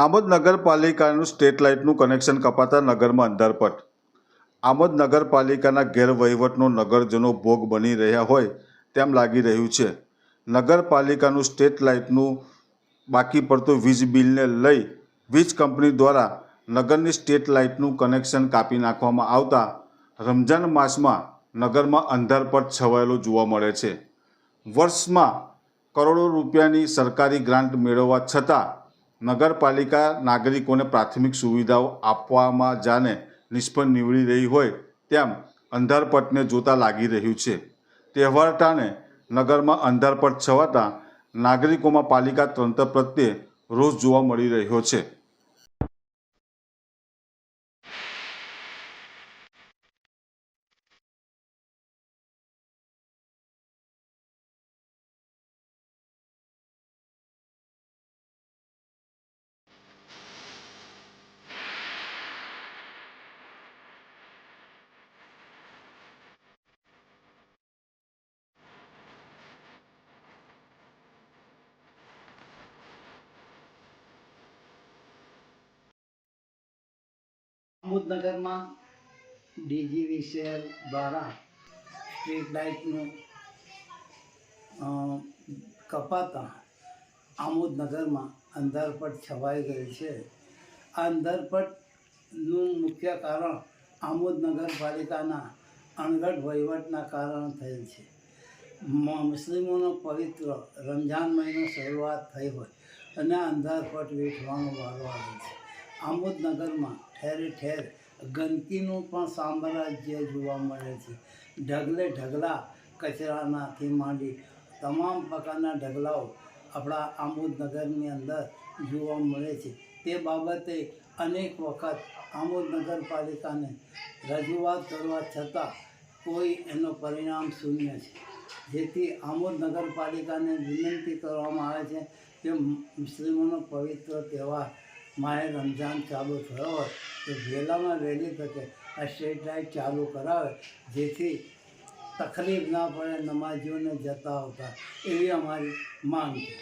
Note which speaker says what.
Speaker 1: આમોદ નગરપાલિકાનું સ્ટેટ લાઇટનું કનેક્શન કપાતા નગરમાં અંધારપટ. આમોદ નગરપાલિકાના ગેરવહીવટનો નગરજનો ભોગ બની રહ્યા હોય તેમ લાગી રહ્યું છે. નગરપાલિકાનું સ્ટેટ લાઇટનું બાકી પડતું વીજ બિલને લઈ વીજ કંપની દ્વારા નગરની સ્ટેટ લાઇટનું કનેક્શન કાપી નાખવામાં આવતા રમજાન માસમાં નગરમાં અંધારપટ છવાયેલો જોવા મળે છે. વર્ષમાં કરોડો રૂપિયાની સરકારી ગ્રાન્ટ મેળવવા છતાં નગરપાલિકા નાગરિકોને પ્રાથમિક સુવિધાઓ આપવામાં જાને નિષ્ફળ નીવડી રહી હોય તેમ અંધારપટને જોતા લાગી રહ્યું છે. તહેવાર ટાણે નગરમાં અંધારપટ છવાતા નાગરિકોમાં પાલિકા તંત્ર પ્રત્યે રોષ જોવા મળી રહ્યો છે.
Speaker 2: આમોદનગરમાં ડીજીવી શહેર દ્વારા સ્ટ્રીટ લાઇટનું કપાતા આમોદનગરમાં અંધારપટ છવાઈ ગઈ છે. આ અંધારપટનું મુખ્ય કારણ આમોદ નગરપાલિકાના અણઘડ વહીવટના કારણે થયેલ છે. મુસ્લિમોનો પવિત્ર રમઝાન મહિનો શરૂઆત થઈ હોય અને અંધારપટ વેઠવાનો વારો આવે છે. આમોદ નગરમાં ઠેરે ઠેર ગંદકીનું પણ સામ્રાજ્ય જોવા મળે છે. ઢગલે ઢગલા કચરાનાથી માંડી તમામ પ્રકારના ઢગલાઓ આપણા આમોદનગરની અંદર જોવા મળે છે. તે બાબતે અનેક વખત આમોદ નગરપાલિકાને રજૂઆત કરવા છતાં કોઈ એનો પરિણામ શૂન્ય છે. જેથી આમોદ નગરપાલિકાને વિનંતી કરવામાં આવે છે કે મુસ્લિમોનો પવિત્ર તહેવાર માહે રમઝાન ચાલુ થયો હોય તો વહેલામાં વહેલી તકે આ સ્ટ્રીટ લાઇટ ચાલુ કરાવે, જેથી તકલીફ ના પડે નમાજીઓને જતા આવતા. એવી અમારી માંગ છે.